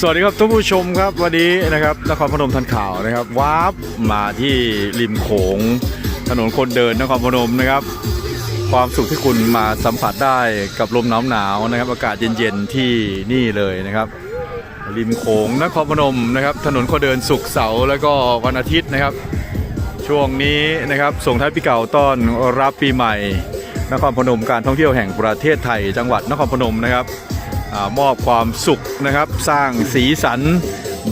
สวัสดีครับท่านผู้ชมครับวันนี้นะครับนครพนมทันข่าวนะครับวาร์ปมาที่ริมโขงถนนคนเดินนครพนมนะครับ ความสุขที่คุณมาสัมผัสได้กับลมหนาวหนาวนะครับ อากาศเย็นๆที่นี่เลยนะครับ ริมโขงนครพนมนะครับ ถนนคนเดินสุกเสาร์แล้วก็วันอาทิตย์นะครับ ช่วงนี้นะครับส่งท้ายปีเก่าต้อนรับปีใหม่ นครพนมการท่องเที่ยวแห่งประเทศไทย จังหวัดนครพนมนะครับ มอบความสุขนะครับ สร้างสีสัน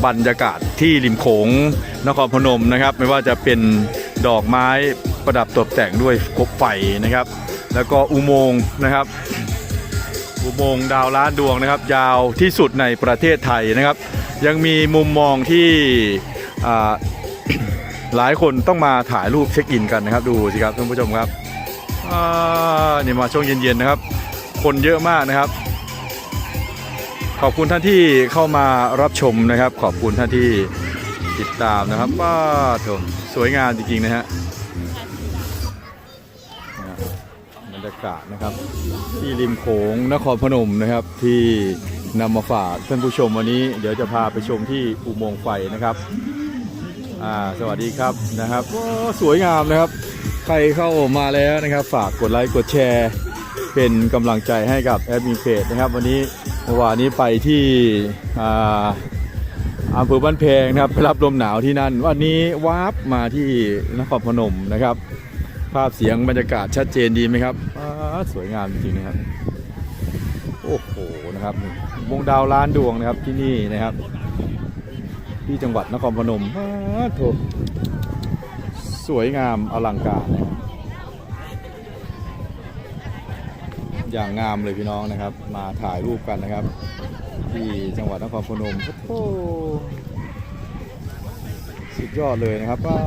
บรรยากาศที่ริมโขงนครพนมนะครับ ไม่ว่าจะเป็นดอกไม้ประดับตกแต่งด้วยกบไฟนะครับ แล้วก็อุโมงค์นะครับ อุโมงค์ดาวล้านดวงนะครับ ยาวที่สุดในประเทศไทยนะครับ ยังมีมุมมองที่หลายคนต้องมาถ่ายรูปเช็คอินกันนะครับ ดูสิครับท่านผู้ชมครับนี่มาช่วงเย็นๆนะครับ คนเยอะมากนะครับ ขอบคุณท่านที่เข้ามารับชมนะครับ ขอบคุณท่านที่ติดตามนะครับป้าโถสวยงามจริงๆนะฮะบรรยากาศนะครับ ที่ริมโขงนครพนมนะครับที่นำมาฝากท่านผู้ชมวันนี้ เดี๋ยวจะพาไปชมที่อุโมงค์ไฟนะครับอ่าสวัสดีครับนะครับโอ้สวยงามนะครับ ใครเข้ามาแล้วนะครับ ฝากกดไลค์กดแชร์ เป็นกำลังใจให้กับแอดมินเพจนะครับ วันนี้ เมื่อวานนี้ไปที่อ่าอำเภอบ้านแพงนะครับไปรับลมหนาวที่นั่น วันนี้วาร์ปมาที่นครพนมนะครับ ภาพเสียงบรรยากาศชัดเจนดีไหมครับสวยงามจริงๆนะครับโอ้โหนะครับวงดาวล้านดวงนะครับที่นี่นะครับ ที่จังหวัดนครพนมอ้โถสวยงามอลังการนะครับ อย่างงามเลยพี่น้องนะครับ มาถ่ายรูปกันนะครับ ที่จังหวัดนครพนมโอ้สุดยอดเลยนะครับป้า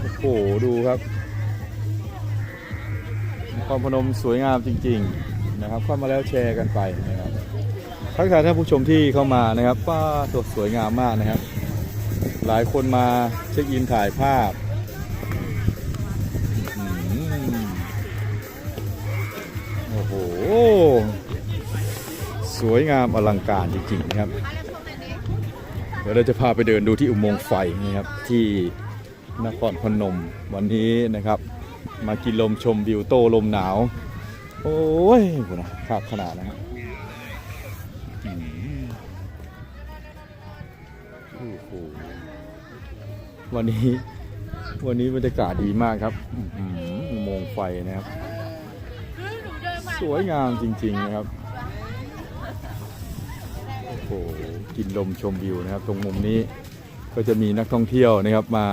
โอ้โหดูครับนครพนมสวยงามจริง ๆนะครับ เข้ามาแล้วแชร์กันไปนะครับทักทายท่านผู้ชมที่เข้ามานะครับป้าสดสวยงามมากนะครับ หลายคนมาเช็คอินถ่ายภาพ วยงามอลังการจริงๆนะครับ เดี๋ยวเราจะพาไปเดินดูที่อุโมงค์ไฟนะครับ ที่นครพนมวันนี้นะครับ มากินลมชมวิวโตลมหนาว โอ้ยคุณนะครับขนาดนะครับโอ้โหวันนี้วันนี้บรรยากาศดีมากครับอุโมงค์ไฟนะครับ สวยงามจริงๆนะครับ โอ้โหกินลมชมวิวนะครับ ตรงมุมนี้ก็จะมีนักท่องเที่ยวนะครับมา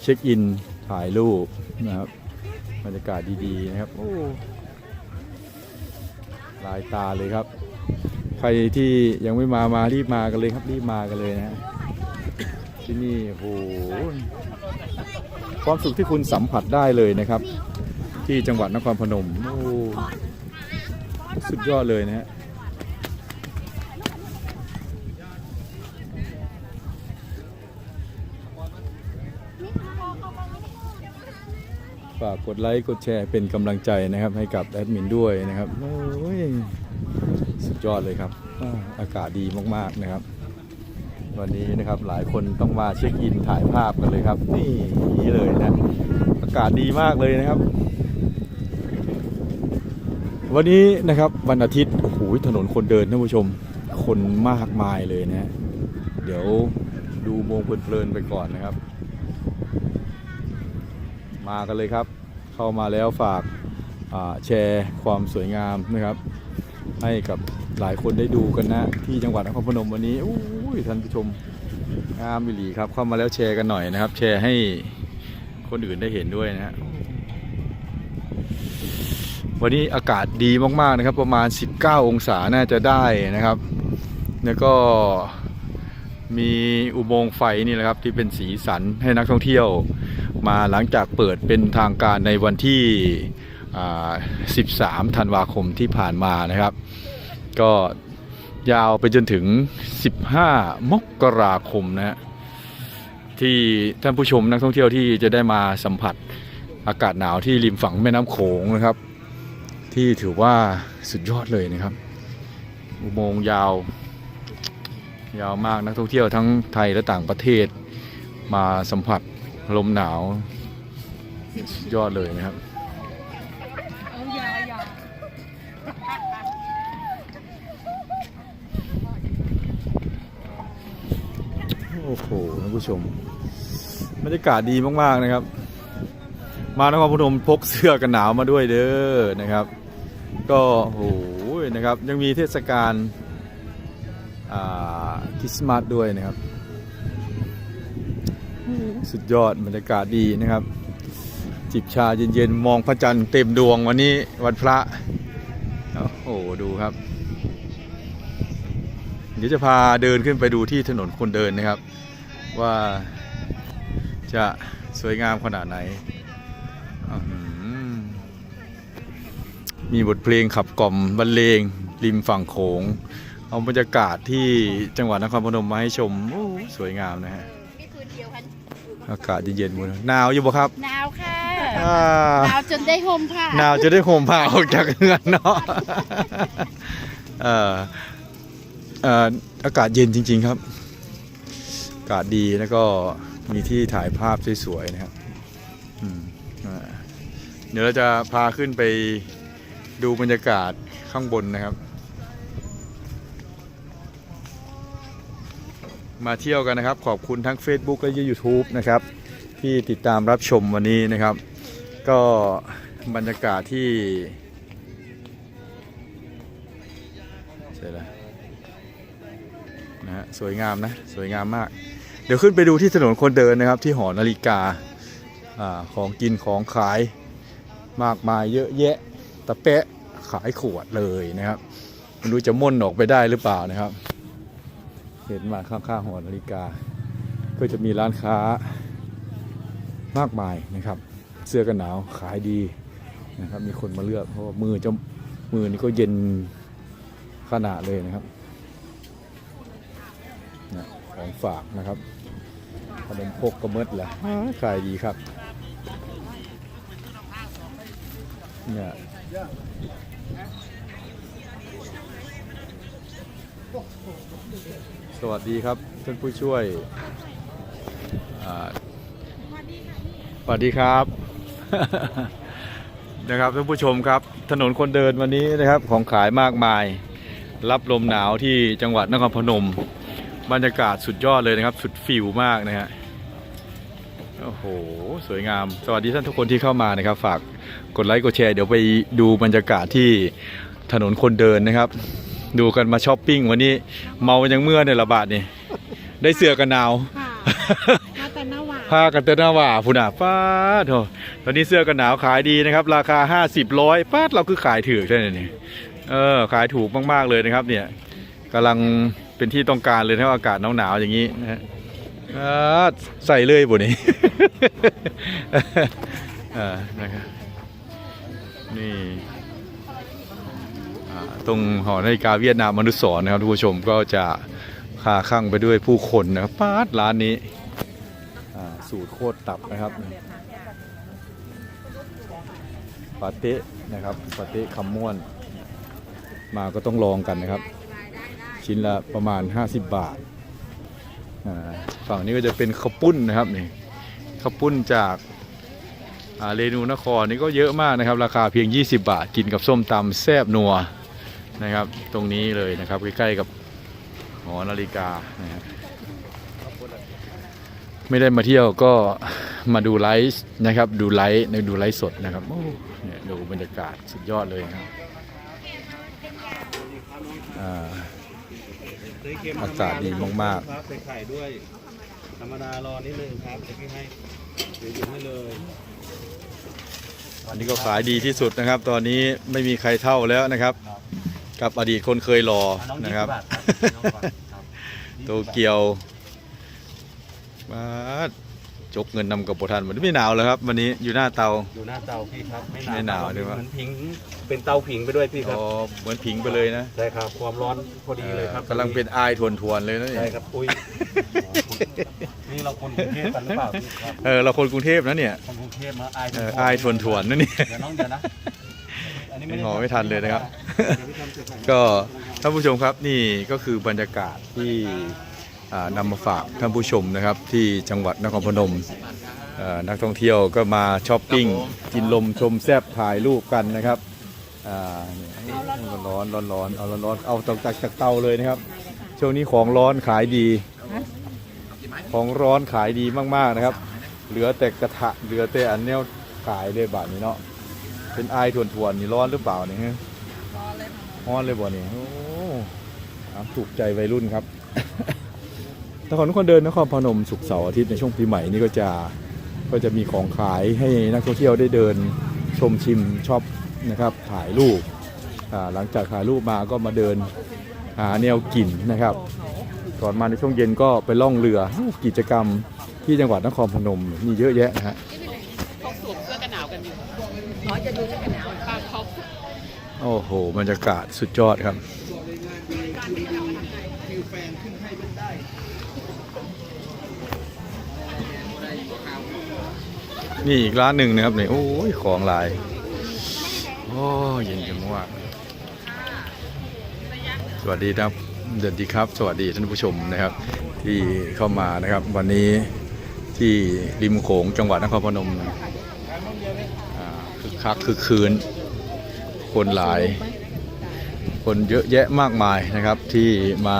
เช็คอินถ่ายรูปนะครับบรรยากาศดีๆนะครับโอ้ลายตาเลยครับ ใครที่ยังไม่มามารีบมากันเลยครับรีบมากันเลยนะฮะที่นี่โอ้โหความสุขที่คุณสัมผัสได้เลยนะครับ ที่จังหวัดนครพนมโอ้สุดยอดเลยนะฮะ ฝากกดไลค์กดแชร์เป็นกำลังใจนะครับ ให้กับแอดมินด้วยนะครับโอ้ยสุดยอดเลยครับ อากาศดีมากๆนะครับ วันนี้นะครับหลายคนต้องมาเช็คอินถ่ายภาพกันเลยครับ นี่อย่างนี้เลยนะ อากาศดีมากเลยนะครับ วันนี้นะครับวันอาทิตย์โอ้โหถนนคนเดินท่านผู้ชมคนมากมายเลยนะ เดี๋ยวดูโมงเพลินๆไปก่อนนะครับ มากันเลยครับ เข้ามาแล้วฝากแชร์ความสวยงามนะครับ ให้กับหลายคนได้ดูกันนะ ที่จังหวัดนครพนมวันนี้อู้ยท่านผู้ชมงามวิลีครับ เข้ามาแล้วแชร์กันหน่อยนะครับ แชร์ให้คนอื่นได้เห็นด้วยนะฮะวันนี้อากาศดีมากๆนะครับ ประมาณ 19 องศาน่าจะได้นะครับ แล้วก็ มีอุโมงค์ไฟนี่แหละครับที่เป็นสีสันให้นักท่องเที่ยว มาหลังจากเปิดเป็นทางการในวันที่ 13 ธันวาคมที่ผ่านมานะครับ ก็ยาวไปจนถึง 15 มกราคมนะฮะที่ท่านผู้ชมนักท่องเที่ยวที่จะได้มาสัมผัสอากาศหนาวที่ริมฝั่งแม่น้ำโขงนะครับ ที่ถือว่าสุดยอดเลยนะครับ อุโมงค์ยาว ยาวมากนักท่องเที่ยวทั้งไทยและต่างประเทศมาสัมผัสลมหนาว ยอดเลยนะครับโอ้โหท่านผู้ชมบรรยากาศดีมากๆนะครับ มานครพนมพกเสื้อกันหนาวมาด้วยเด้อนะครับ ก็โอ้โหนะครับยังมีเทศกาล คริสต์มาสด้วยนะครับ สุดยอดบรรยากาศดีนะครับ จิบชาเย็นๆ มองพระจันทร์เต็มดวงวันนี้วันพระ โอ้โห ดูครับ เดี๋ยวจะพาเดินขึ้นไปดูที่ถนนคนเดินนะครับ ว่าจะสวยงามขนาดไหนอื้อหือมีบทเพลงขับกล่อมบรรเลงริมฝั่งโขง เอาบรรยากาศที่จังหวัดนครพนมมาให้ชมโอ้สวยงามนะฮะมีคืนเดียวกันอากาศเย็นๆหมดหนาวอยู่บ่ครับหนาวค่ะอ่าหนาวจนได้ห่มผ้าหนาวจะได้ห่มผ้าออกจากเรือนเนาะเอ่อเอ่ออากาศเย็นจริง ๆครับ อากาศดีแล้วก็มีที่ถ่ายภาพสวยๆนะครับอืมอ่าเดี๋ยวเราจะพาขึ้นไปดูบรรยากาศข้างบนนะครับ มาเที่ยวกันนะครับ ขอบคุณทั้ง Facebook และ YouTube นะครับ ที่ติดตามรับชมวันนี้นะครับ ก็บรรยากาศที่ใช่แล้วนะฮะสวยงามนะ สวยงามมาก เดี๋ยวขึ้นไปดูที่ถนนคนเดินนะครับ ที่หอนาฬิกาอาของกินของขายมากมายเยอะแยะตะเปะขายขวดเลยนะครับไม่รู้จะม่นออกไปได้หรือเปล่านะครับ เห็นมาข้างๆหอนาฬิกา ก็จะมีร้านค้ามากมายนะครับ เสื้อกันหนาวขายดีนะครับ มีคนมาเลือกเพราะมือจะมือนี่ก็เย็นขนาดเลยนะครับนะของฝากนะครับขนมพกกระเมิดแหละขายดีครับเนี่ย สวัสดีครับท่านผู้ช่วยอ่าสวัสดีครับ นะครับท่านผู้ชมครับ ถนนคนเดินวันนี้นะครับของขายมากมาย รับลมหนาวที่จังหวัดนครพนม บรรยากาศสุดยอดเลยนะครับ สุดฟิลมากนะฮะโอ้โห สวยงาม สวัสดีท่านทุกคนที่เข้ามานะครับ ฝากกดไลค์กดแชร์เดี๋ยวไปดูบรรยากาศที่ถนนคนเดินนะครับ ดูกันมาช้อปปิ้งวันนี้เมายังเมื่อเนี่ยระบาดนี่ได้เสื้อกันหนาวค่ะมาแต่หน้าหวานผ้ากันเตนหนาว่าพุ่นอะป้าดโถตอนนี้เสื้อกันหนาวขายดีนะครับ ราคา50ร้อยป้าดเราคือขายถือใช่ไหมนี่เออขายถูกมากๆเลยนะครับ เนี่ยกำลังเป็นที่ต้องการเลยนะอากาศหนาวๆอย่างนี้นะฮะอ่าใส่เลยบุนี่อ่านะครับนี่อ่า ตรงหอนาฬิกาเวียดนามมนุษย์สอนนะครับทุกผู้ชมก็จะคาข้างไปด้วยผู้คนนะครับป้าดร้านนี้สูตรโคตรตับนะครับปาเต้นะครับปาเต้คำม่วน มาก็ต้องลองกันนะครับ ชิ้นละประมาณ 50 บาทอ่าฝั่งนี้ก็จะเป็นข้าวปุ้นนะครับนี่ข้าวปุ้นจากเรนูนครนี่ก็เยอะมากนะครับ ราคาเพียง 20 บาท กินกับส้มตำแซบนัว นะครับ ตรงนี้เลยนะครับใกล้ๆกับหอนาฬิกานะครับไม่ได้มาเที่ยวก็มาดูไลฟ์นะครับ ดูไลฟ์ในดูไลฟ์สดนะครับโอ้เนี่ยดูบรรยากาศสุดยอดเลยครับอ่าอากาศดีมากๆครับใส่ไข่ด้วย ธรรมดารอนิดนึงครับเดี๋ยวพี่ให้เดี๋ยวหยิบให้เลยอันนี้ก็ขายดีที่สุดนะครับ ตอนนี้ไม่มีใครเท่าแล้วนะครับ กับอดีตคนเคยรออะน้องนะครับยี่สิบบาทครับน้องก่อนครับ โตเกียวมาจกเงินนำกับโบทันมันไม่หนาวเลยครับ วันนี้อยู่หน้าเตา อยู่หน้าเตาพี่ครับไม่ไม่หนาวเหใช่ปะมือนผิงเป็นเตาผิงไปด้วยพี่ครับอ๋อเหมือนผิงไปเลยนะใช่ครับความร้อนพอดีเลยครับกำลังเป็นอายทวนๆเลยนะใช่เนี่ยครับอุ้ยนี่เราคนกรุงเทพกันหรือเปล่าพี่ครับเออเราคนกรุงเทพนะเนี่ยคนกรุงเทพมาอายเอออายทวนๆนะเนี่ยเดี๋ยวน้องเดี๋ยวนะอันนี้ยั งด้ห่อไม่ทันเลยนะครับเดี๋ยวพี่ทำเสร็จก่อนก็ท่านผู้ชมครับนี่ก็คือบรรยากาศที่อ่านำมาฝากท่านผู้ชมนะครับ ที่จังหวัดนครพนมเอ่อนักท่องเที่ยวก็มาช้อปปิ้งกินลมชมแซบถ่ายรูปกันนะครับอ่านี่ร้อนร้อนร้อนเอาร้อนร้อนเอาจากจากจากเตาเลยนะครับ ช่วงนี้ของร้อนขายดี ของร้อนขายดีมากๆนะครับ เหลือแต่กระทะเหลือแต่อันเนี้ยขายเลยบาทนี้เนาะ เป็นไอายถ่วนๆนี่ร้อนหรือเปล่าเนี่ยฮะฮ้อนเลยบ่เนี่ยโอ้ถามถูกใจวัยรุ่นครับ นครทุกคนเดินนครพนมสุกร์เสาร์อาทิตย์ในช่วงปีใหม่นี่ก็จะก็จะมีของขายให้นักท่องเที่ยวได้เดินชมชิมชอบนะครับถ่ายรูปอ่าหลังจากถ่ายรูปมาก็มาเดินหาแนวกินนะครับก่อนมาในช่วงเย็นก็ไปล่องเรือกิจกรรมที่จังหวัดนครพนมมีเยอะแยะนะฮะ โอ้โหบรรยากาศสุดยอดครับ นี่อีกร้านหนึ่งนะครับเนี่ยโอ้ยของหลาย โอ้เย็นจังมาสวัสดีครับสวัสดีครับ สวัสดีท่านผู้ชมนะครับ ที่เข้ามานะครับ วันนี้ที่ริมโขงจังหวัดนครพนมคึกคักคึกคืน คนหลาย คนเยอะแยะมากมายนะครับที่มา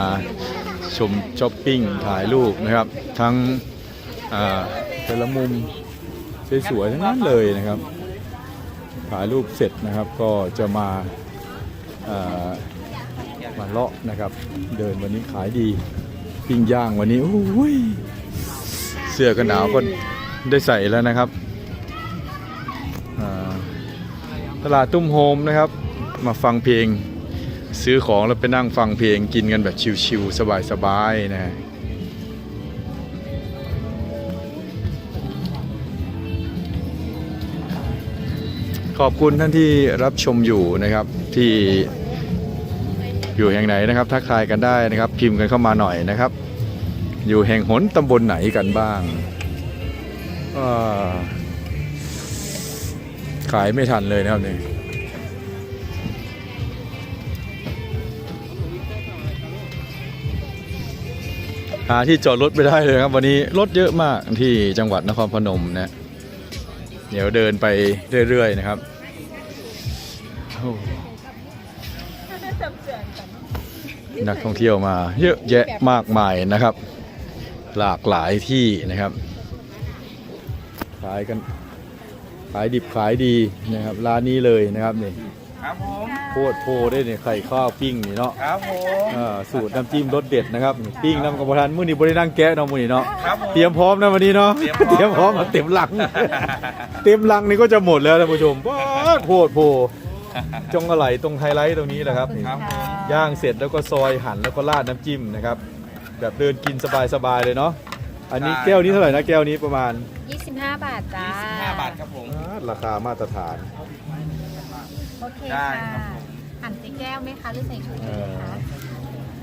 ชมช้อปปิ้งถ่ายรูปนะครับ ทั้งแต่ละมุมสวยๆทั้งนั้นเลยนะครับถ่ายรูปเสร็จนะครับก็จะมาามาเลาะนะครับ เดินวันนี้ขายดีปิ้งย่างวันนี้โอ้ยเสื้อกันหนาวก็ได้ใส่แล้วนะครับ ตลาดตุ้มโฮมนะครับ มาฟังเพลง ซื้อของแล้วไปนั่งฟังเพลงกินกันแบบชิวๆสบายๆนะขอบคุณท่านที่รับชมอยู่นะครับที่อยู่แห่งไหนนะครับทักทายกันได้นะครับ พิมพ์กันเข้ามาหน่อยนะครับ อยู่แห่งหนตำบลไหนกันบ้างอ่า ขายไม่ทันเลยนะครับเนี่ยหาที่จอดรถไม่ได้เลยครับ วันนี้รถเยอะมากที่จังหวัดนครพนมนะ เดี๋ยวเดินไปเรื่อยๆนะครับนักท่องเที่ยวมา เยอะแยะมากมายนะครับ หลากหลายที่นะครับขายกัน ขายดิบขายดีนะครับร้านนี้เลยนะครับนี่ครับผมโคตรโพได้เนี่ยไข่ข้าวปิ้งนี่เนาะครับผมอ่าสูตรน้ำจิ้มรสเด็ดนะครับปิ้งน้ำกระเพาะทานมื้อนี้บรินั่งแกะเนาะมื้อนี้เนาะครับผมเตรียมพร้อมนะวันนี้เนาะเตรียมพร้อมมาเต็มหลัง เต็มหลังนี่ก็จะหมดแล้วท่านผู้ชมว้าโพดโพจงอะไรตรงไฮไลท์ตรงนี้แหละครับนี่ครับผมย่างเสร็จแล้วก็ซอยหั่นแล้วก็ราดน้ำจิ้มนะครับ แบบเดินกินสบายๆเลยเนาะ อันนี้แก้วนี้เท่าไหร่นะแก้วนี้ประมาณ25 บาทจ้า5บาทครับผม อ่าราคามาตรฐาน โอเคได้ค่ะครับผม หั่นใส่แก้วไหมคะหรือใส่ชุดเอนี้อคะ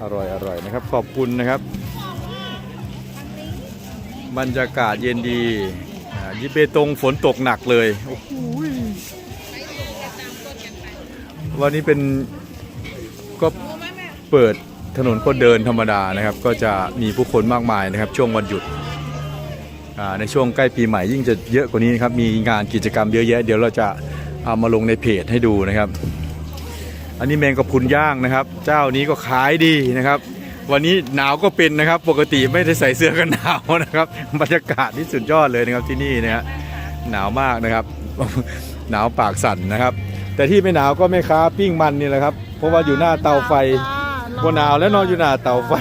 อร่อยอร่อยนะครับ ขอบคุณนะครับ บรรยากาศเย็นดีอ่ายิเบตงฝนตกหนักเลยโอ้โหวันนี้เป็นก็เปิด ถนนคนเดินธรรมดานะครับ ก็จะมีผู้คนมากมายนะครับ ช่วงวันหยุดในช่วงใกล้ปีใหม่ยิ่งจะเยอะกว่านี้นะครับมีงานกิจกรรมเยอะแยะ เดี๋ยวเราจะเอามาลงในเพจให้ดูนะครับ อันนี้แมงกะพุนย่างนะครับ เจ้านี้ก็ขายดีนะครับ วันนี้หนาวก็เป็นนะครับ ปกติไม่ได้ใส่เสื้อกันหนาวนะครับบรรยากาศที่สุดยอดเลยนะครับที่นี่นะฮะหนาวมากนะครับ หนาวปากสั่นนะครับ แต่ที่ไม่หนาวก็แม่ค้าปิ้งมันนี่แหละครับ เพราะว่าอยู่หน้าเตาไฟ บนหนาวแล้วนอนอยู่หน้าเตาไฟ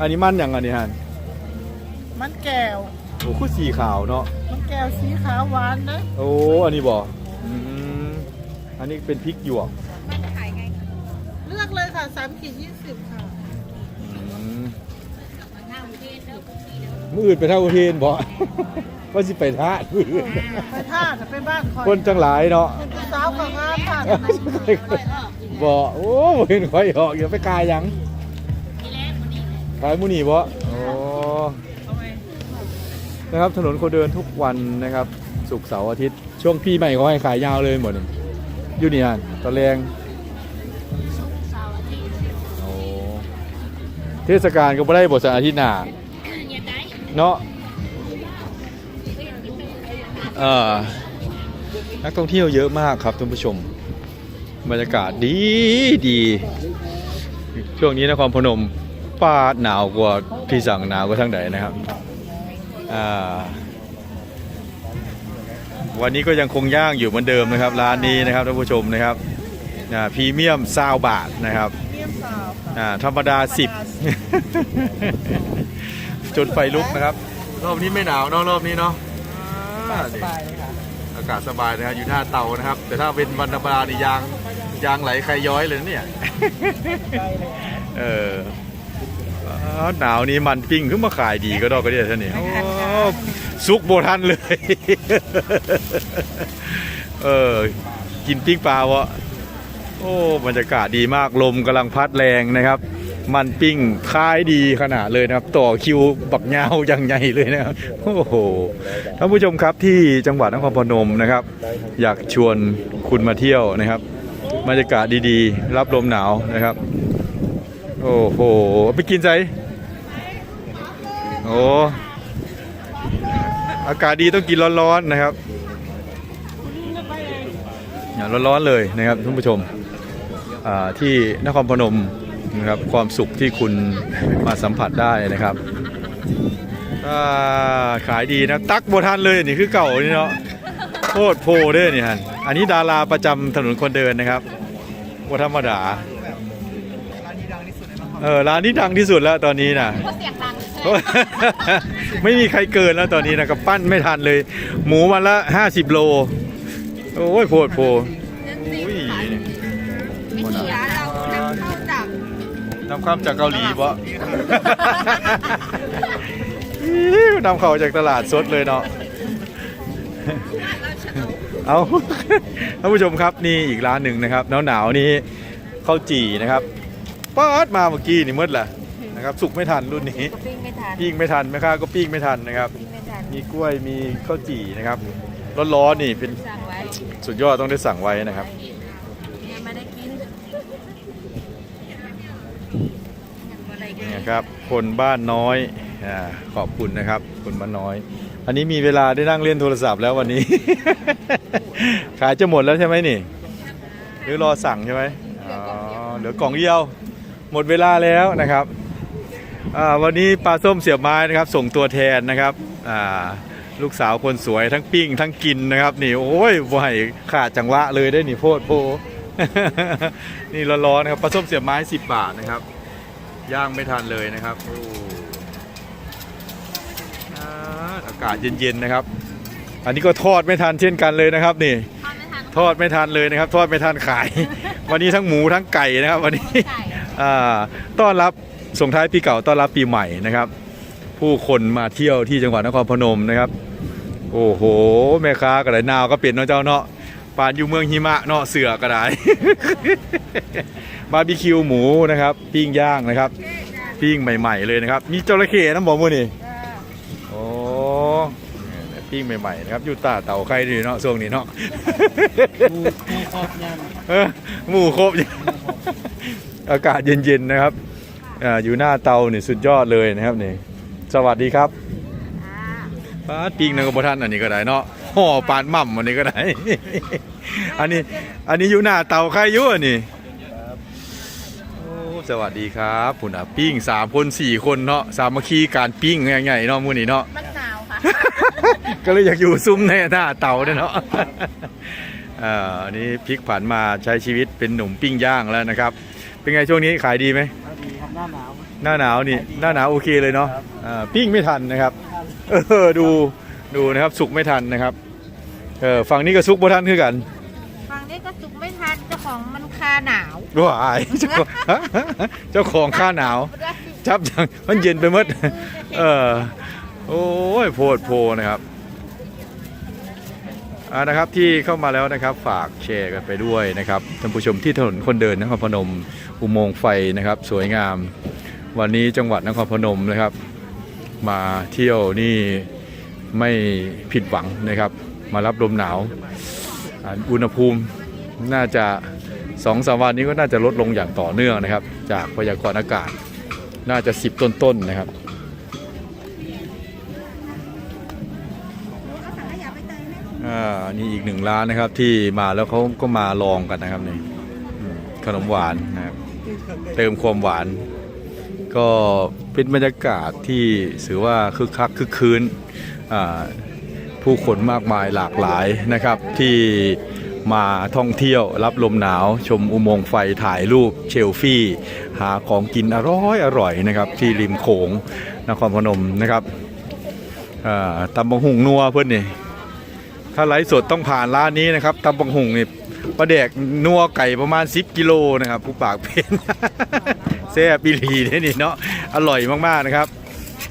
อันนี้มันอย่างอันนี้ฮะมันแก้วโอ้คู่สีขาวเนาะ มันแก้วสีขาวหวานนะโอ้ อันนี้บอกอืมอันนี้เป็นพริกหยวกเลือกเลยค่ะสามขีดยี่สิบค่ะอืมมืออื่นไปเท่าอุเทนบอก ว่าสิไปท่ามืออื่นไปท่าจะไปบ้านคอยคนจังหลายเนาะเป็นผู้สาวของงามค่ะบอกโอ้บ่เห็นค่อยออกอย่าไปกายหยังขายมูนี่บ่โอ้นะครับถนนคนเดินทุกวันนะครับศุกร์เสาร์อาทิตย์ช่วงปีใหม่เขาให้ขายยาวเลยหมดนี่อยู่นี่ฮะตะแรงโอ้เทศกาลก็ไม่ได้บทสอาทิตย์หน้าเนาะเออ นักท่องเที่ยวเยอะมากครับท่านผู้ชม บรรยากาศดีดี ช่วงนี้นครพนมป้าดหนาวกว่าที่สั่งหนาวกว่าทั้งใดนะครับอ่าวันนี้ก็ยังคงย่างอยู่เหมือนเดิมนะครับ ร้านนี้นะครับท่านผู้ชมนะครับอ่าพรีเมียมซาวบาทนะครับเมี่ยมสาวค่ะอ่าธรรมดา 10 จนไฟลุกนะครับ รอบนี้ไม่หนาวเนาะรอบนี้เนาะอ่า สบายเลยค่ะอากาศสบายนะครับอยู่หน้าเตานะครับ แต่ถ้าเป็นวันธรรมดานี่ยางยางไหลใครย้อยเลยนะเนี่ย เอออ๋อหนาวนี้มันปิ้งขึ้นมาขายดีก็ดอกก็เดียวท่านนี่โอ้ซุกโบทันเลย เออ กินปิ้งปลาวะโอ้บรรยากาศดีมากลมกำลังพัดแรงนะครับ มันปิ้งขายดีขนาดเลยนะครับ ต่อคิวบักยาวอย่างใหญ่เลยนะครับโอ้โหท่านผู้ชมครับที่จังหวัดนครพนมนะครับ อยากชวนคุณมาเที่ยวนะครับบรรยากาศดีๆ รับลมหนาวนะครับ โอ้โหไปกินใจโอ้อากาศดีต้องกินร้อนๆนะครับอย่าร้อนๆเลยนะครับท่านผู้ชมที่นครพนม นะครับความสุขที่คุณมาสัมผัสได้นะครับอ่าขายดีนะตักโบทันเลยนี่คือเก่านี่เนาะโคตรโพเด้อนี่ฮะอันนี้ดาราประจำถนนคนเดินนะครับว่าธรรมดาเออร้านนี้ดังที่สุดแล้วตอนนี้นะเพราะเสียงดังไม่มีใครเกินแล้วตอนนี้นะกับปั้นไม่ทันเลย หมูวันละ 50 โล โอ้ยโพดโพ นำเข้าจากเกาหลีปะนำเข้าจากตลาดสดเลยเนาะ เอาท่านผู้ชมครับนี่อีกร้านหนึ่งนะครับหนาวหนาวๆนี้ข้าวจี่นะครับป๊าดมาเมื่อกี้นี่มืดแหละนะครับสุกไม่ทันรุ่นนี้ปิ้งไม่ทันปิ้งไม่ทันแม่ค้าก็ปิ้งไม่ทันนะครับ ปิ้งไม่ทันมีกล้วยมีข้าวจี่นะครับร้อนๆนี่เป็นสั่งไว้สุดยอดต้องได้สั่งไว้นะครับ เนี่ยไม่ได้กินอะไรกั นนี่ครับคนบ้านน้อยอาขอบคุณนะครับ คนบ้านน้อย อันนี้มีเวลาได้นั่งเล่นโทรศัพท์แล้ววันนี้ ขายจะหมดแล้วใช่ไหมนี่ หรือรอสั่งใช่ไหมอ๋อเหลือกล่องเดียว หมดเวลาแล้วนะครับวันนี้ปลาส้มเสียบไม้นะครับ ส่งตัวแทนนะครับลูกสาวคนสวยทั้งปิ้งทั้งกินนะครับ นี่โอ้ยไหวขาดจังหวะเลยได้นี่โพดโพ นี่ร้อนๆนะครับปลาส้มเสียบไม้ 10 บาทนะครับ ย่างไม่ทันเลยนะครับโอ้อ่าอากาศเย็นๆนะครับ อันนี้ก็ทอดไม่ทันเช่นกันเลยนะครับนี่ทอดไม่ทันทอดไม่ทันเลยนะครับ ทอดไม่ทันขาย วันนี้ทั้งหมูทั้งไก่นะครับ วันนี้ไก่อ่าต้อนรับส่งท้ายปีเก่าต้อนรับปีใหม่นะครับ ผู้คนมาเที่ยวที่จังหวัดนครพนมนะครับ โอ้โหแม่ค้ากระไรนาวก็เปลี่ยนเนาะเจ้าเนาะ ปานอยู่เมืองหิมะเนาะเสือกระไดบาร์บีคิวหมูนะครับปิ้งย่างนะครับปิ้งใหม่ ๆเลยนะครับ มีจระเข้น้ำบอกมือนี่โอ้ปิ้งใหม่ๆนะครับอยู่ตาเต่าใครดีเนาะช่วงนี้เนาะหมูหมูครอบยเออหมูครบอากาศเย็นๆนะครับอ่าอยู่หน้าเตานี่สุดยอดเลยนะครับนี่สวัสดีครับปาดปิ้งนกบท่านอันนี้ก็ได้เนาะ ห่อปานหม่ำอันนี้ก็ได้ อันนี้ อันนี้อยู่หน้าเตาใครอยู่อันนี้โอ้สวัสดีครับผุนอะปิ้งสามคนสี่คนเนาะสามัคคีการปิ้งใหญ่ๆเนาะมื้อนี้เนาะ มันหนาวค่ะ ก็เลยอยากอยู่ซุ้มในหน้าเตาเนี่ยเนาะอ่าอันนี้พลิกผันมาใช้ชีวิตเป็นหนุ่มปิ้งย่างแล้วนะครับ เป็นไงช่วงนี้ขายดีไหมำดีครับหน้าหนาว หน้าหนาวนี่ขายดีหน้าหนาวโอเคเลยเนาะครับอ่าปิ้งไม่ทันนะครับ เออดู ดูนะครับสุกไม่ทันนะครับเออฝั่งนี้ก็สุกไม่ทันคือกันฟังนี้ก็สุกไม่ทันเจ้าของมันคาหนาวว้ายเจ้าของเจ้าของข้าหนาว จับจังมันเย็นไปหมดเออโอ้ยโพดโพนะครับอ่านะครับที่เข้ามาแล้วนะครับฝากแชร์กันไปด้วยนะครับท่านผู้ชมที่ถนนคนเดินนครพนมอุโมงค์ไฟนะครับ สวยงาม วันนี้จังหวัดนครพนมนะครับ มาเที่ยวนี่ ไม่ผิดหวังนะครับ มารับลมหนาว อุณหภูมิน่าจะสองสามวันนี้ก็น่าจะลดลงอย่างต่อเนื่องนะครับ จากพยากรณ์อากาศน่าจะสิบต้นๆนะครับอ่านี่อีกหนึ่งร้านนะครับที่มาแล้วเขาก็มาลองกันนะครับนี่ขนมหวานนะครับเติมความหวาน ก็เป็นบรรยากาศที่ถือว่าคึกคักคึกคืนผู้คนมากมายหลากหลายนะครับ ที่มาท่องเที่ยวรับลมหนาว ชมอุโมงค์ไฟถ่ายรูปเชลฟี่ หาของกินอร่อยอร่อยนะครับ ที่ริมโขงนครพนมนะครับตำบังหุงนัวเพื่อนนี่ถ้าไลฟ์สดต้องผ่านร้านนี้นะครับตำบังหุงนี่ปลาแดกนัวไก่ประมาณ 10 กิโลนะครับผู้ปากเป็น แซ่บอีหลีเนี่ยนี่เนาะอร่อยมากๆนะครับ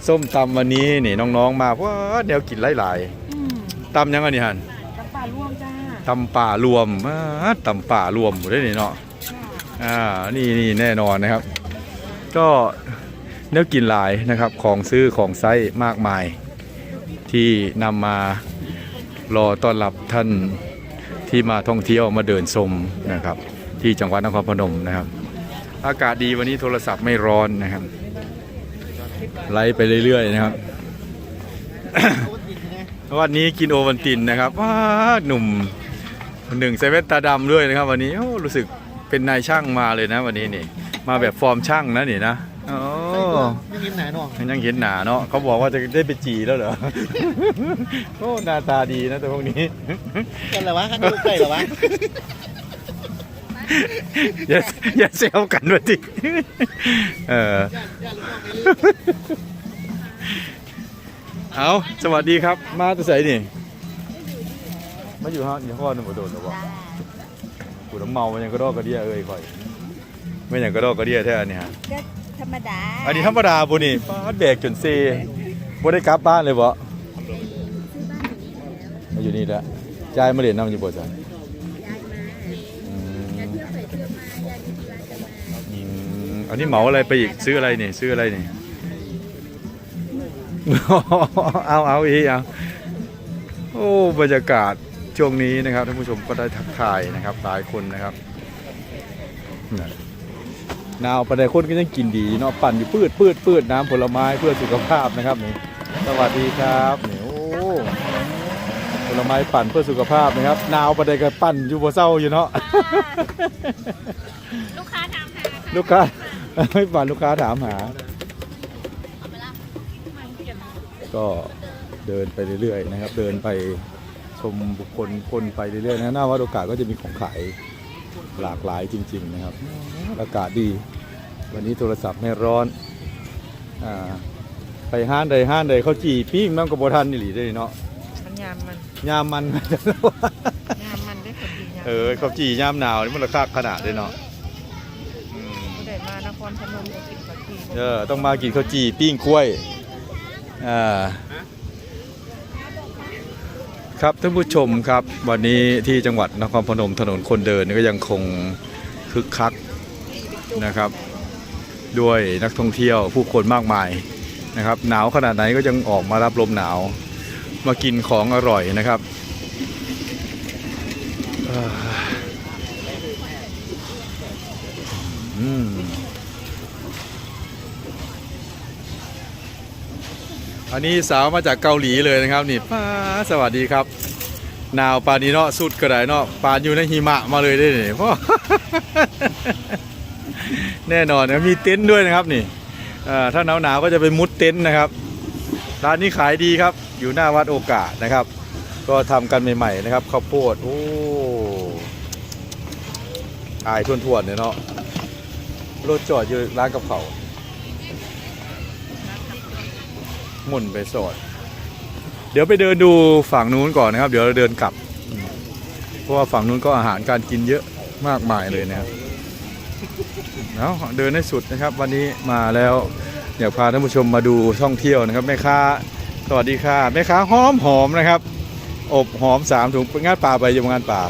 ส้มตำวันนี้นี่น้องๆมาเพราะว่าแนวกินหลายๆตำยังไงนี่ฮันกับปลาร่วมจ้าตำป่ารวมอ่าตำป่ารวมหมดได้นี่เนาะอ่านี่นี่แน่นอนนะครับ ก็แนวกินหลายนะครับของซื้อของไซส์มากมาย ที่นำมารอต้อนรับท่านที่มาท่องเที่ยวมาเดินชมนะครับ ที่จังหวัดนครพนมนะครับ อากาศดีวันนี้โทรศัพท์ไม่ร้อนนะครับ ไลฟ์ไปเรื่อยๆนะครับ วันนี้กินโอวันตินนะครับว้าหนุ่มหนึ่งเซเว่นตาดำด้วยนะครับ วันนี้โอ้รู้สึกเป็นนายช่างมาเลยนะ วันนี้นี่ มาแบบฟอร์มช่างนะนี่นะโอ้ไม่กินไหนหนอยังเห็นหนาเนาะเขาบอกว่าจะได้ไปจีแล้วเหรอโอ้หน้าตาดีนะแต่พวกนี้กันเหรอวะกันดูใกล้เหรอวะ อย่าอย่าเซลกันวะทีเออ เอาสวัสดีครับ มาตัวใส่นี่มาอยู่ฮะนี่ข้อหนึ่งบ่โดนหรอวะกูน้ำเมามันยังกระดอกกระเดียเอ้ยคอยไม่อย่างกระดอกกระเดียแท้อันนี้ฮะก็ธรรมดา อันนี้ธรรมดาบุนี่ป้าดแบกจนเซบ่ได้กลับบ้านเลยบ่มาอยู่นี่แล้วยายมาเรียนนำอยู่บ่จ้ะ อันนี้เหมาอะไรไปอีกซื้ออะไรนี่ซื้ออะไรนี่เอาเอาอีกเอาโอ้บรรยากาศช่วงนี้นะครับท่านผู้ชมก็ได้ทักทายนะครับ หลายคนนะครับน่ะหนาวประเดี๋ยวคนก็ยังกินดีเนาะปั่นอยู่พืดพืดพืดน้ำผลไม้เพื่อสุขภาพนะครับนี่สวัสดีครับนี่โอ้ผลไม้ปั่นเพื่อสุขภาพนะครับหนาวประเดี๋ยวก็ปั่นอยู่บ่เศร้าอยู่เนาะลูกค้าถามหาลูกค้า ไม่ปั่นลูกค้าถามหา ก็เดินไปเรื่อยๆนะครับ เดินไปชมบุคคลคนไปเรื่อยๆนะหน้าวัดโอกาสก็จะมีของขายหลากหลายจริง ๆ นะครับ อากาศดี วันนี้โทรศัพท์ไม่ร้อนอ่าไปห้านใดห้านใดเขาจีปิ้งน้ำกระโบทันนี่หลีได้เนาะมันยามมันยามมัน ยามมันได้คนดียามเออเขาจียามหนาวนี่มันราคาขนาดเลยเนาะอืม ผู้ใดมานค รพนมก็กินผักชีเออต้องมากินข้าวจีปิ้งกล้วยอ่าครับท่านผู้ชมครับวันนี้ที่จังหวัดนครพนมถนนคนเดินก็ยังคงคึกคักนะครับ ด้วยนักท่องเที่ยวผู้คนมากมายนะครับ หนาวขนาดไหนก็ยังออกมารับลมหนาว มากินของอร่อยนะครับ อันนี้สาวมาจากเกาหลีเลยนะครับนี่ป้าสวัสดีครับหนาวปานี้เนาะสุดกระไดเนาะปานอยู่ในหิมะมาเลยได้เนี่ยพ่อแน่นอนนะมีเต็นท์ด้วยนะครับนี่ถ้าหนาวหนาวๆก็จะไปมุดเต็นท์นะครับร้านนี้ขายดีครับอยู่หน้าวัดโอกาสนะครับ ก็ทำกันใหม่ๆนะครับข้าวโพดโอ้อายทวนๆเนี่ยเนาะรถจอดอยู่ร้านกับเขา หมุนไปสอด เดี๋ยวไปเดินดูฝั่งนู้นก่อนนะครับ เดี๋ยวเราเดินกลับอืมเพราะว่าฝั่งนู้นก็อาหารการกินเยอะมากมายเลยนะครับเอาเดินให้สุดนะครับ วันนี้มาแล้วอยากพาท่านผู้ชมมาดูท่องเที่ยวนะครับแม่ค้าสวัสดีค่ะแม่ค้าหอมหอมนะครับ อบหอมสามถุงเป็นงานป่าไปยังงานป่า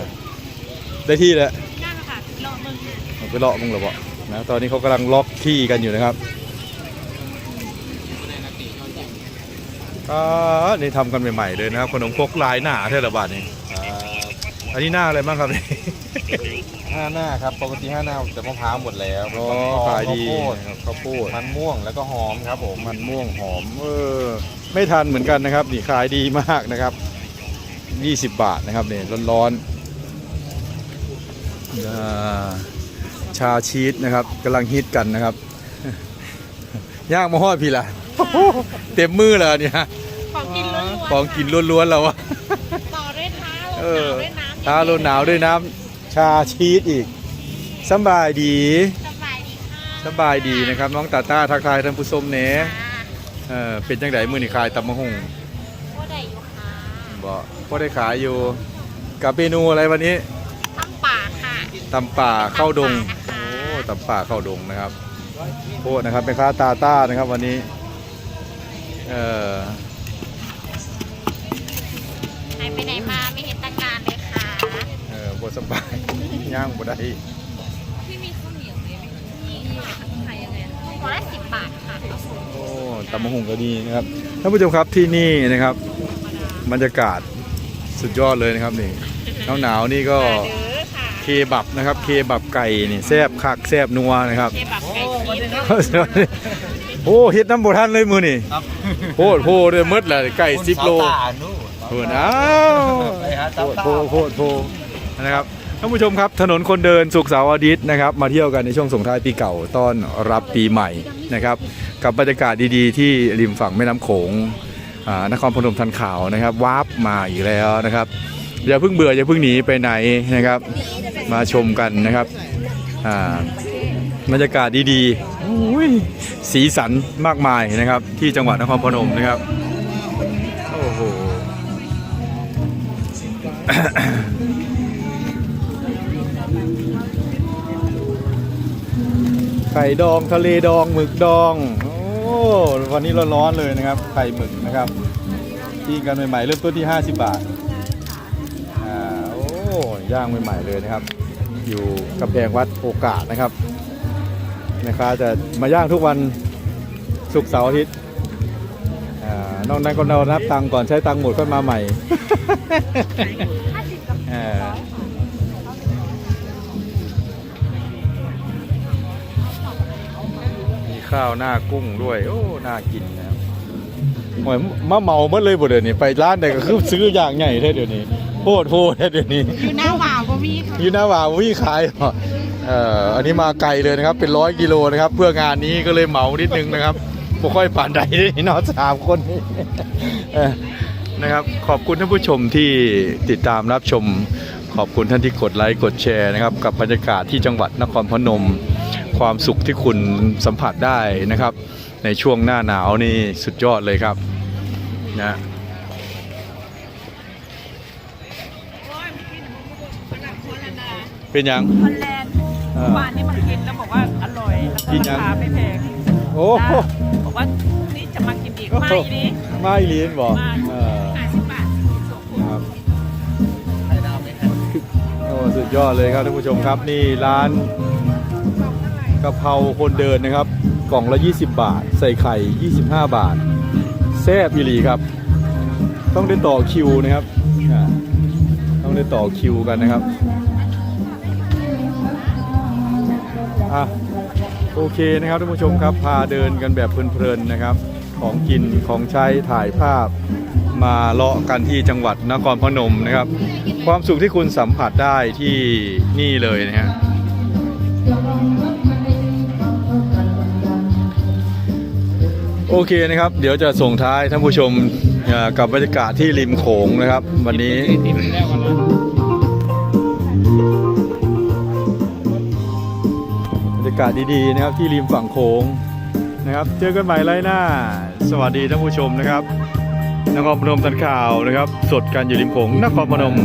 ได้ที่แล้วย่างค่ะลองมึงเอาไปเลาะมึงเหรอเปล่านะตอนนี้เขากำลังล็อกที่กันอยู่นะครับ อ่านี่ทำกันใหม่ๆเลยนะครับขนมครกลายหนาเท่าระบาทนี่อันนี้หน้าอะไรบ้างครับห้าหน้าครับปกติห้าหน้าแต่มะพร้าวหมดแล้วอ๋อข้วขายดีข้าวโพดครับข้าวโพดมันม่วงแล้วก็หอมครับผมมันม่วงหอมเออไม่ทันเหมือนกันนะครับนี่ขายดีมากนะครับ 20 บาทนะครับเนี่ยร้อนๆอ่าชาชีสนะครับกำลังฮิตกันนะครับย่างมาฮอดพี่ละเต็มมือแล้วเนี่ย ของกินล้วนๆของกินล้วนๆแล้วอะต่อด้วยท้าเออด้วยน้ำตาลนหนาวด้วยน้ำชาชีสอีกสำบายดีสบายดีค่ะสบายดีนะครับ น้องตาต้าทักทายท่านผู้ชมเน่เออเป็นจังไดมือนี่ขายตำมะฮุ่งก็ได้อยู่ค่ะบ่ก็ได้ขายอยู่กับเมนูอะไรวันนี้ทั้งป่าค่ะตำป่าเข้าดงตำป่านะคะโอ้ตำป่าเข้าดงนะครับโอ้นะครับเป็นค้าตาต้านะครับวันนี้เออ ไหนไปไหนมาไม่เห็นตั้งนานเลยค่ะ เออบสบาย ย่างบ่ได้พี่มีข้าวเหนียวไหมมีขายยังไงหัวละสิบบาทค่ะโอ้ตำมะฮุ่งก็ดีนะครับท่านผู้ชมครับที่นี่นะครับ บรรยากาศสุดยอดเลยนะครับนี่หนาวๆนี่ก็เด้อค่ะเคบับนะครับ เคบับไก่นี่แซบคักแซบนัวนะครับเคบับไก่ชีสโอ้เฮ็ดน้ำบ่ทันเลยมือนี่ครับโพดโพดเลยหมดเลยไก่สิบโลสาวตานู่นเพื่อนอ้าวไปหาโพสาวดตาโพดโพดโพดนะครับท่านผู้ชมครับถนนคนเดินสุขเสาร์อาทิตย์นะครับมาเที่ยวกันในช่วงส่งท้ายปีเก่าต้อนรับปีใหม่นะครับกับบรรยากาศดีๆ ที่ริมฝั่งแม่น้ำโขงอ่านครพนมทันข่าวนะครับวาร์ปมาอีกแล้วนะครับอย่าเพิ่งเบื่ออย่าเพิ่งหนีไปไหนนะครับ มาชมกันนะครับอ่าบรรยากาศดีๆอุ้ยสีสันมากมายนะครับที่จังหวัดนครพนมนะครับ ไข่ดองทะเลดองหมึกดอง โอ้วันนี้ร้อนๆเลยนะครับ ไข่หมึกนะครับที่กันใหม่ๆเริ่มต้นที่ 50 บาทอ่าโอ้ย่างใหม่ๆเลยนะครับ อยู่กำแพงวัดโอกาสนะครับแม่ค้าจะมาย่างทุกวันศุกร์เสาร์อาทิตย์ นอกนั้นก็เรานับตังค์ก่อนใช้ตังค์หมดค่อยมาใหม่อ่ามีข้าวหน้ากุ้งด้วย โอ้ น่ากินนะครับโอ้ยมาเมาเมื่อเลยบ่เดี๋ยวนี้ไปร้านใดก็คือซื้ออย่างใหญ่แท้เดี๋ยวนี้โพดโพดแท้เดี๋ยวนี้ อยู่หน้าหวาวก็มีค่ะอยู่หน้าหว่าวิ่งขายเหรอเอ่ออันนี้มาไกลเลยนะครับ เป็นร้อยกิโลนะครับ เพื่องานนี้ก็เลยเหมานิดนึงนะครับ บ่ค่อยผ่านใดนี่เนอนสามคนนี่เออนะครับ ขอบคุณท่านผู้ชมที่ติดตามรับชม ขอบคุณท่านที่กดไลค์กดแชร์นะครับ กับบรรยากาศที่จังหวัดนครพนม ความสุขที่คุณสัมผัสได้นะครับ ในช่วงหน้าหนาวนี่สุดยอดเลยครับนะเป็นยังฮอลแลนด์เออเมื่อวานนี้มันกินแล้วบอกว่าอร่อยแล้วกิก็นยัรางคาไม่แพง โอ้โหบอกว่าพรุ่งนี้จะมากินอีกไม่นี้ไม่ลีนบอกไม่เออห้าสิบบาทสองคนครับโอ้สุดยอดเลยครับท่านผู้ชมครับนี่ร้านกะเพราคนเดินนะครับ กล่องละ 20 บาท ใส่ไข่ 25 บาทแซ่บอีหลีครับ ต้องได้ต่อคิวนะครับอ่าต้องได้ต่อคิวกันนะครับอะ โอเคนะครับท่านผู้ชมครับพาเดินกันแบบเพลินๆนะครับ ของกินของใช้ถ่ายภาพมาเลาะกันที่จังหวัดนครพนมนะครับ ความสุขที่คุณสัมผัสได้ที่นี่เลยนะฮะโอเคนะครับ เดี๋ยวจะส่งท้ายท่านผู้ชมกับบรรยากาศที่ริมโขงนะครับ วันนี้ากาศดีๆนะครับที่ริมฝั่งโขงนะครับ เจอกันใหม่ไรหน้า สวัสดีท่านผู้ชมนะครับนครพนมตันข่าวนะครับ สดกันอยู่ริมโขงนครพนม